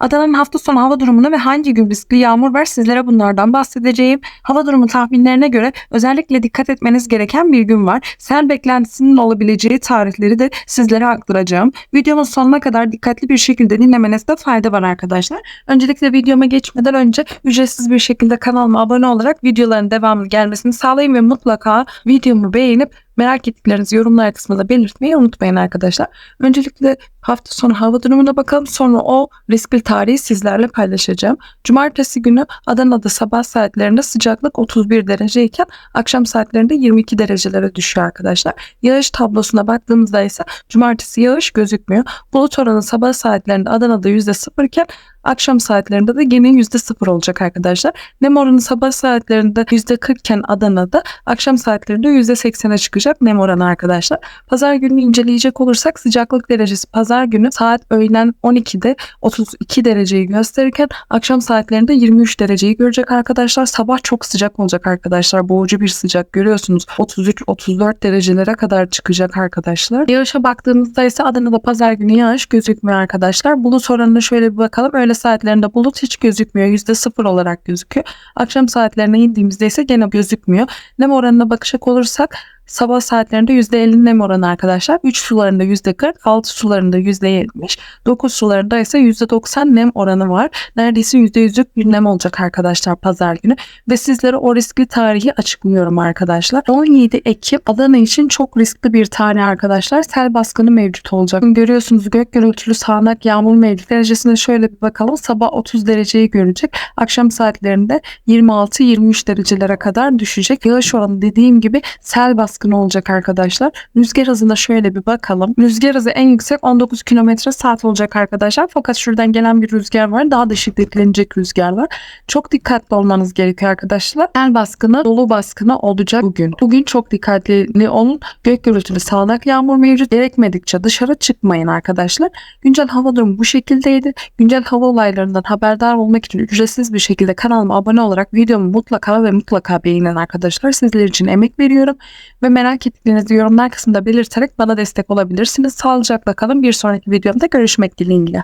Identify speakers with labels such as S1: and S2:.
S1: Adana'nın hafta sonu hava durumunu ve hangi gün riskli yağmur var sizlere bunlardan bahsedeceğim. Hava durumu tahminlerine göre özellikle dikkat etmeniz gereken bir gün var. Sel beklentisinin olabileceği tarihleri de sizlere aktaracağım. Videonun sonuna kadar dikkatli bir şekilde dinlemenizde fayda var arkadaşlar. Öncelikle videoma geçmeden önce ücretsiz bir şekilde kanalıma abone olarak videoların devamlı gelmesini sağlayın ve mutlaka videomu beğenip merak ettiklerinizi yorumlar kısmında belirtmeyi unutmayın arkadaşlar. Öncelikle hafta sonu hava durumuna bakalım. Sonra o riskli tarihi sizlerle paylaşacağım. Cumartesi günü Adana'da sabah saatlerinde sıcaklık 31 derece iken akşam saatlerinde 22 derecelere düşüyor arkadaşlar. Yağış tablosuna baktığımızda ise cumartesi yağış gözükmüyor. Bulut oranı sabah saatlerinde Adana'da %0 iken akşam saatlerinde de gene %0 olacak arkadaşlar. Nem oranı sabah saatlerinde %40 iken Adana'da akşam saatlerinde %80'e çıkacak nem oranı arkadaşlar. Pazar günü inceleyecek olursak sıcaklık derecesi pazar günü saat öğlen 12'de 32 dereceyi gösterirken akşam saatlerinde 23 dereceyi görecek arkadaşlar. Sabah çok sıcak olacak arkadaşlar. Boğucu bir sıcak görüyorsunuz. 33-34 derecelere kadar çıkacak arkadaşlar. Yağışa baktığımızda ise Adana'da pazar günü yağış gözükmüyor arkadaşlar. Bulut oranına şöyle bir bakalım. Öğle saatlerinde bulut hiç gözükmüyor. %0 olarak gözüküyor. Akşam saatlerine indiğimizde ise gene gözükmüyor. Nem oranına bakacak olursak sabah saatlerinde %50 nem oranı arkadaşlar. 3 sularında %40, 6 sularında %70, 9 sularında ise %90 nem oranı var. Neredeyse %100'lük bir nem olacak arkadaşlar pazar günü. Ve sizlere o riskli tarihi açıklıyorum arkadaşlar. 17 Ekim Adana için çok riskli bir tarih arkadaşlar. Sel baskını mevcut olacak. Görüyorsunuz gök gürültülü sağanak yağmur mevcut. Derecesine şöyle bir bakalım. Sabah 30 dereceyi görecek. Akşam saatlerinde 26-23 derecelere kadar düşecek. Yağış oranı dediğim gibi sel baskını olacak arkadaşlar. Rüzgar hızına şöyle bir bakalım. Rüzgar hızı en yüksek 19 km saat olacak arkadaşlar. Fakat şuradan gelen bir rüzgar var. Daha da şiddetlenecek rüzgarlar. Çok dikkatli olmanız gerekiyor arkadaşlar. Sel baskını, dolu baskını olacak bugün. Bugün çok dikkatli olun. Gök gürültülü sağanak yağmur mevcut. Gerekmedikçe dışarı çıkmayın arkadaşlar. Güncel hava durumu bu şekildeydi. Güncel hava olaylarından haberdar olmak için ücretsiz bir şekilde kanalıma abone olarak videomu mutlaka ve mutlaka beğenin arkadaşlar. Sizler için emek veriyorum ve merak ettiklerinizi yorumlar kısmında belirterek bana destek olabilirsiniz. Sağlıcakla kalın. Bir sonraki videomda görüşmek dileğiyle.